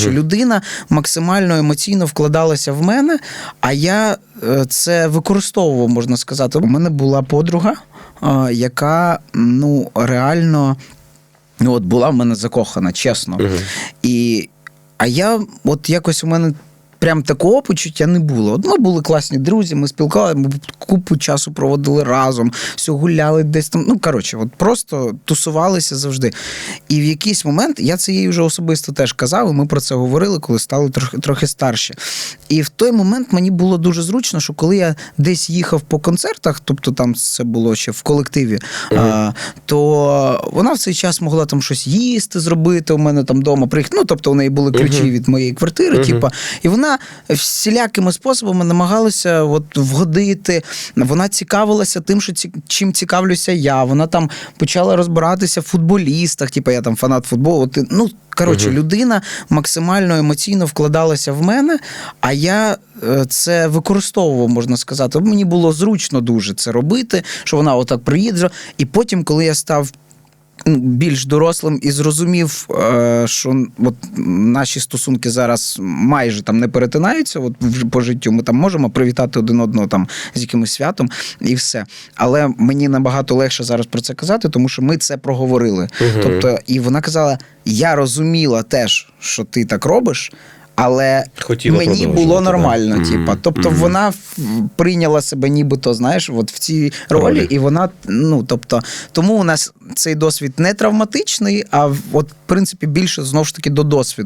Що людина максимально емоційно вкладалася в мене, а я е, це використовував, можна сказати. У мене була подруга, е, яка ну реально ну, от була в мене закохана, чесно. І, а я, от якось у мене. Прям такого почуття не було. Ми були класні друзі, ми спілкувалися, ми купу часу проводили разом, все гуляли десь там. Ну, коротше, от просто тусувалися завжди. І в якийсь момент я це їй вже особисто теж казав, і ми про це говорили, коли стали трохи, трохи старші. І в той момент мені було дуже зручно, що коли я десь їхав по концертах, тобто там це було ще в колективі, а, то вона в цей час могла там щось їсти, зробити у мене там вдома. Приїхати. Ну, тобто у неї були ключі від моєї квартири, типа, і вона всілякими способами намагалася от вгодити. Вона цікавилася тим, що ці, чим цікавлюся я. Вона там почала розбиратися в футболістах, типу я там фанат футболу. Ти, ну, коротше, людина максимально емоційно вкладалася в мене, а я е, це використовував, можна сказати. Мені було зручно дуже це робити, що вона отак приїде. І потім, коли я став більш дорослим і зрозумів, е, що от наші стосунки зараз майже там не перетинаються. От по життю ми там можемо привітати один одного там з якимось святом і все. Але мені набагато легше зараз про це казати, тому що ми це проговорили. Тобто, і вона казала: я розуміла теж, що ти так робиш. Але Хотіла мені було да. нормально, Мгм. типа. Тобто Мгм. вона прийняла себе нібито, знаєш, от в цій ролі, Ролі. і вона, ну тобто, тому у нас цей досвід не травматичний, а от, в принципі, більше знову ж таки до досвіду.